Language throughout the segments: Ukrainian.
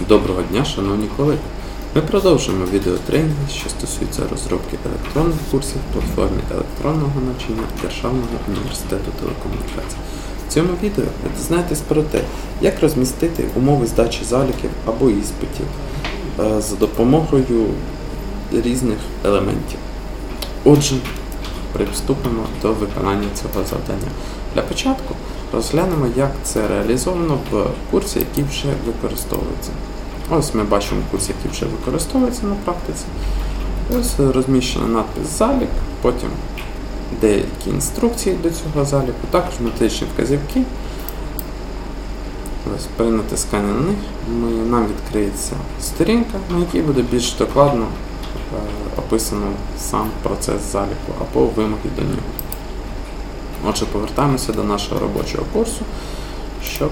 Доброго дня, шановні колеги! Ми продовжуємо відеотренінги, що стосуються розробки електронних курсів платформі електронного навчання Державного університету телекомунікацій. В цьому відео ви дізнаєтесь про те, як розмістити умови здачі заліків або іспитів е, за допомогою різних елементів. Отже, приступимо до виконання цього завдання. Для початку розглянемо, як це реалізовано в курсі, який вже використовується. Ось ми бачимо курс, який вже використовується на практиці. Ось розміщено надпис залік, потім деякі інструкції до цього заліку, також методичні вказівки. Ось при натисканні на них ми, нам відкриється сторінка, на якій буде більш докладно е, описано сам процес заліку або вимоги до нього. Отже, повертаємося до нашого робочого курсу, щоб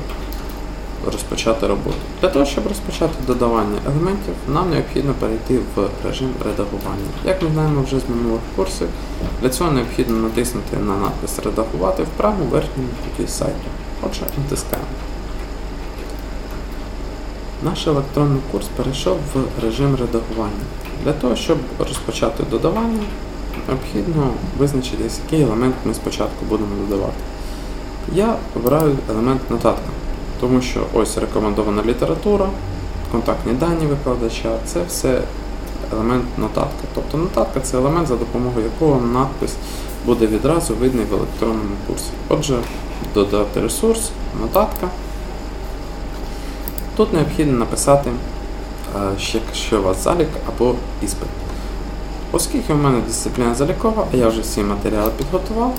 розпочати роботу. Для того, щоб розпочати додавання елементів, нам необхідно перейти в режим редагування. Як ми знаємо вже з минулих курсів, для цього необхідно натиснути на надпис Редагувати в правому верхньому куті сайту. Отже, натискаємо. Наш електронний курс перейшов в режим редагування. Для того, щоб розпочати додавання, необхідно визначитись, який елемент ми спочатку будемо додавати. Я обираю елемент нотатка, тому що ось рекомендована література, контактні дані викладача це все елемент нотатка. Тобто нотатка це елемент, за допомогою якого надпис буде відразу видний в електронному курсі. Отже, додати ресурс, нотатка. Тут необхідно написати, е, ще, що у вас залік або іспит. Оскільки в мене дисципліна залікова, а я вже всі матеріали підготував,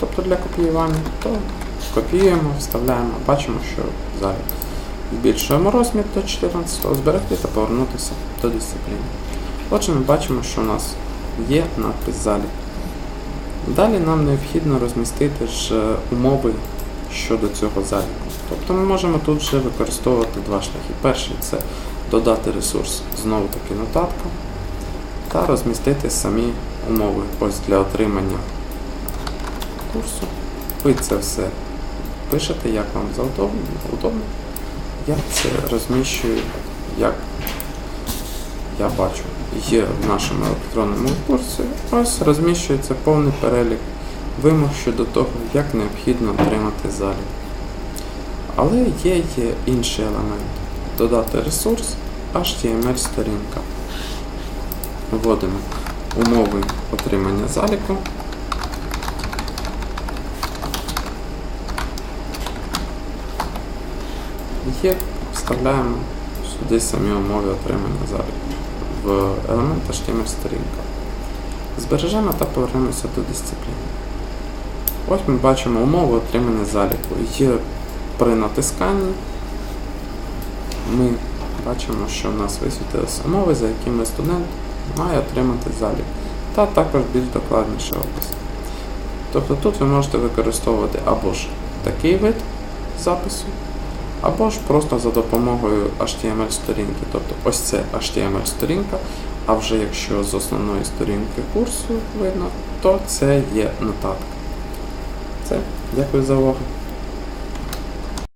тобто для копіювання, то копіюємо, вставляємо, бачимо, що залік. Збільшуємо розмір до 14, зберегти та повернутися до дисципліни. Отже, ми бачимо, що у нас є надпис залік. Далі нам необхідно розмістити ж е, умови щодо цього заліку. Тобто ми можемо тут вже використовувати два шляхи. Перший це додати ресурс, знову таки нотатка, та розмістити самі умови ось для отримання курсу. Ви це все пишете, як вам удобно. Я це розміщую, як я бачу, є в нашому електронному курсі. Ось розміщується повний перелік вимог щодо того, як необхідно отримати залік. Але є, є інший елемент. Додати ресурс HTML-сторінка. Вводимо умови отримання заліку. Є, вставляємо сюди самі умови отримання заліку в елемент HTML-сторінка. Збережемо та повернемося до дисципліни. Ось ми бачимо умови отримання заліку. Є при натисканні ми бачимо, що в нас висвітилися умови, за якими студент має отримати залік, та також більш докладніше опис. Тобто тут ви можете використовувати або ж такий вид запису, або ж просто за допомогою HTML-сторінки. Тобто ось це HTML-сторінка, а вже якщо з основної сторінки курсу видно, то це є нотатка. Це. Дякую за увагу.